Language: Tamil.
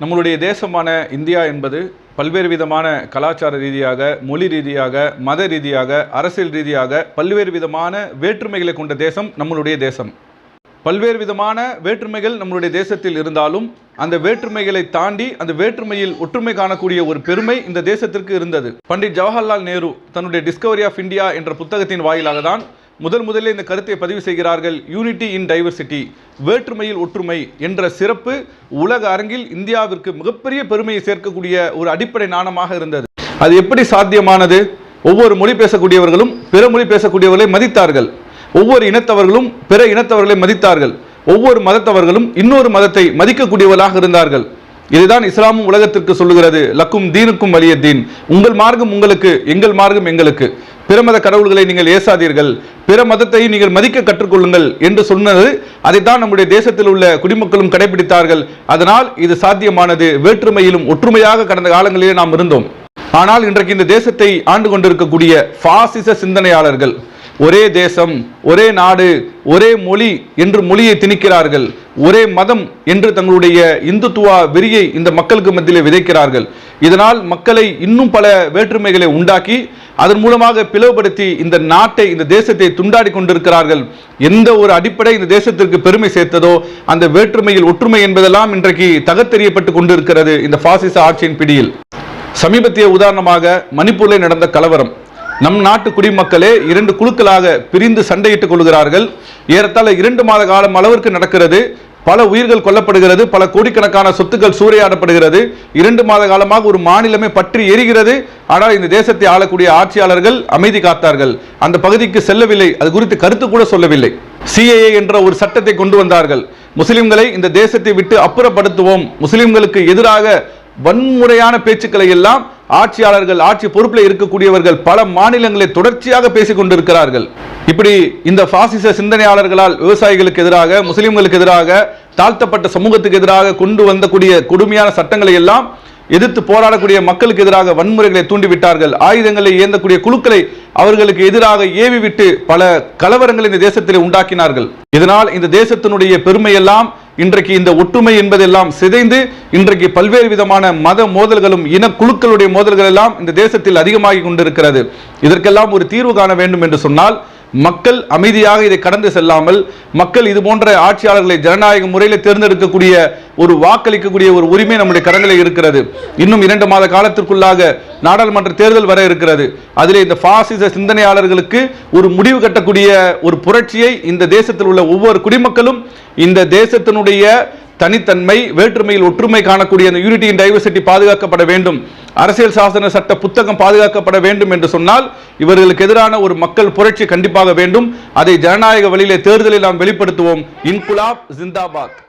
நம்மளுடைய தேசமான இந்தியா என்பது பல்வேறு விதமான கலாச்சார ரீதியாக மொழி ரீதியாக மத ரீதியாக அரசியல் ரீதியாக பல்வேறு விதமான வேற்றுமைகளை கொண்ட தேசம் நம்மளுடைய தேசம். பல்வேறு விதமான வேற்றுமைகள் நம்மளுடைய தேசத்தில் இருந்தாலும் அந்த வேற்றுமைகளை தாண்டி அந்த வேற்றுமையில் ஒற்றுமை காணக்கூடிய ஒரு பெருமை இந்த தேசத்திற்கு இருந்தது. பண்டிட் ஜவஹர்லால் நேரு தன்னுடைய டிஸ்கவரி ஆஃப் இந்தியா என்ற புத்தகத்தின் வாயிலாக தான் முதல் முதலில் இந்த கருத்தை பதிவு செய்கிறார்கள் யூனிட்டி இன் டைவர்சிட்டி வேற்றுமையில் ஒற்றுமை என்ற சிறப்பு உலக அரங்கில் இந்தியாவிற்கு மிகப்பெரிய பெருமையை சேர்க்கக்கூடிய ஒரு அடிப்படை நாணமாக இருந்தது. அது எப்படி சாத்தியமானது? ஒவ்வொரு மொழி பேசக்கூடியவர்களும் பிற மொழி பேசக்கூடியவர்களை மதித்தார்கள். ஒவ்வொரு இனத்தவர்களும் பிற இனத்தவர்களை மதித்தார்கள். ஒவ்வொரு மதத்தவர்களும் இன்னொரு மதத்தை மதிக்கக்கூடியவர்களாக இருந்தார்கள். இதுதான் இஸ்லாமும் உலகத்திற்கு சொல்லுகிறது லக்கும் தீனுக்கும் வலிய தீன். உங்கள் மார்க்கம் உங்களுக்கு எங்கள் மார்க்கம் எங்களுக்கு. பிற மத கடவுள்களை நீங்கள் ஏசாதீர்கள். பிற மதத்தை நீங்கள் மதிக்க கற்றுக்கொள்ளுங்கள் என்று சொன்னது அதைத்தான் நம்முடைய தேசத்தில் உள்ள குடிமக்களும் கடைபிடித்தார்கள். அதனால் இது சாத்தியமானது. வேற்றுமையிலும் ஒற்றுமையாக கடந்த காலங்களிலே நாம் இருந்தோம். ஆனால் இன்றைக்கு இந்த தேசத்தை ஆண்டு கொண்டிருக்கக்கூடிய பாசிச சிந்தனையாளர்கள் ஒரே தேசம் ஒரே நாடு ஒரே மொழி என்று மொழியை திணிக்கிறார்கள். ஒரே மதம் என்று தங்களுடைய இந்துத்துவா வெறியை இந்த மக்களுக்கு மத்தியிலே விதைக்கிறார்கள். இதனால் மக்களை இன்னும் பல வேற்றுமைகளை உண்டாக்கி அதன் மூலமாக பிளவுபடுத்தி இந்த நாட்டை இந்த தேசத்தை துண்டாடி கொண்டிருக்கிறார்கள். எந்த ஒரு அடிப்படை இந்த தேசத்திற்கு பெருமை சேர்த்ததோ அந்த வேற்றுமையில் ஒற்றுமை என்பதெல்லாம் இன்றைக்கு தகத்தெறியப்பட்டு கொண்டிருக்கிறது இந்த பாசிச ஆட்சியின் பிடியில். சமீபத்திய உதாரணமாக மணிப்பூரில் நடந்த கலவரம். நம் நாட்டு குடிமக்களே இரண்டு குழுக்களாக பிரிந்து சண்டையிட்டுக் கொள்கிறார்கள். ஏறத்தாழ இரண்டு மாத காலம் அளவிற்கு நடக்கிறது. பல உயிர்கள் கொல்லப்படுகிறது பல கோடிக்கணக்கான சொத்துக்கள் சூறையாடப்படுகிறது. இரண்டு மாத காலமாக ஒரு மாநிலமே பற்றி எரிகிறது. ஆனால் இந்த தேசத்தை ஆளக்கூடிய ஆட்சியாளர்கள் அமைதி காத்தார்கள். அந்த பகுதிக்கு செல்லவில்லை. அது குறித்து கருத்து கூட சொல்லவில்லை. சிஏஏ என்ற ஒரு சட்டத்தை கொண்டு வந்தார்கள். முஸ்லிம்களை இந்த தேசத்தை விட்டு அப்புறப்படுத்துவோம். முஸ்லிம்களுக்கு எதிராக வன்முறையான பேச்சுக்களை எல்லாம் ஆட்சியாளர்கள் ஆட்சி பொறுப்பில் இருக்கக்கூடியவர்கள் பல மாநிலங்களை தொடர்ச்சியாக பேசிக் கொண்டிருக்கிறார்கள். இப்படி இந்த பாசிச சிந்தனையாளர்களால் விவசாயிகளுக்கு எதிராக முஸ்லிம்களுக்கு எதிராக தாழ்த்தப்பட்ட சமூகத்துக்கு எதிராக கொண்டு வந்தக்கூடிய கொடுமையான சட்டங்களை எல்லாம் எதிர்த்து போராடக்கூடிய மக்களுக்கு எதிராக வன்முறைகளை தூண்டிவிட்டார்கள். ஆயுதங்களை ஏந்தக்கூடிய குழுக்களை அவர்களுக்கு எதிராக ஏவி விட்டு பல கலவரங்களை இந்த தேசத்தில் உண்டாக்கினார்கள். இதனால் இந்த தேசத்தினுடைய பெருமையெல்லாம் இன்றைக்கு இந்த ஒற்றுமை என்பதெல்லாம் சிதைந்து இன்றைக்கு பல்வேறு விதமான மத மோதல்களும் இன குழுக்களுடைய மோதல்கள் எல்லாம் இந்த தேசத்தில் அதிகமாகி கொண்டிருக்கிறது. இதற்கெல்லாம் ஒரு தீர்வு காண வேண்டும் என்று சொன்னால் மக்கள் அமைதியாக இதை கடந்து செல்லாமல் மக்கள் இது போன்ற ஆட்சியாளர்களை ஜனநாயக முறையில் தேர்ந்தெடுக்கக்கூடிய ஒரு வாக்களிக்கக்கூடிய ஒரு உரிமை நம்முடைய கரங்களில் இருக்கிறது. இன்னும் இரண்டு மாத காலத்திற்குள்ளாக நாடாளுமன்ற தேர்தல் வர இருக்கிறது. அதிலே இந்த பாசிச சிந்தனையாளர்களுக்கு ஒரு முடிவு கட்டக்கூடிய ஒரு புரட்சியை இந்த தேசத்தில் உள்ள ஒவ்வொரு குடிமக்களும் இந்த தேசத்தினுடைய தனித்தன்மை வேற்றுமையில் ஒற்றுமை காணக்கூடிய அந்த யூனிட்டி இன் டைவர்சிட்டி பாதுகாக்கப்பட வேண்டும். அரசியல் சாசன சட்ட புத்தகம் பாதுகாக்கப்பட வேண்டும் என்று சொன்னால் இவர்களுக்கு எதிரான ஒரு மக்கள் புரட்சி கண்டிப்பாக வேண்டும். அதை ஜனநாயக வழியிலே தேர்தலில் நாம் வெளிப்படுத்துவோம். இன்குலாப் ஜிந்தாபாத்.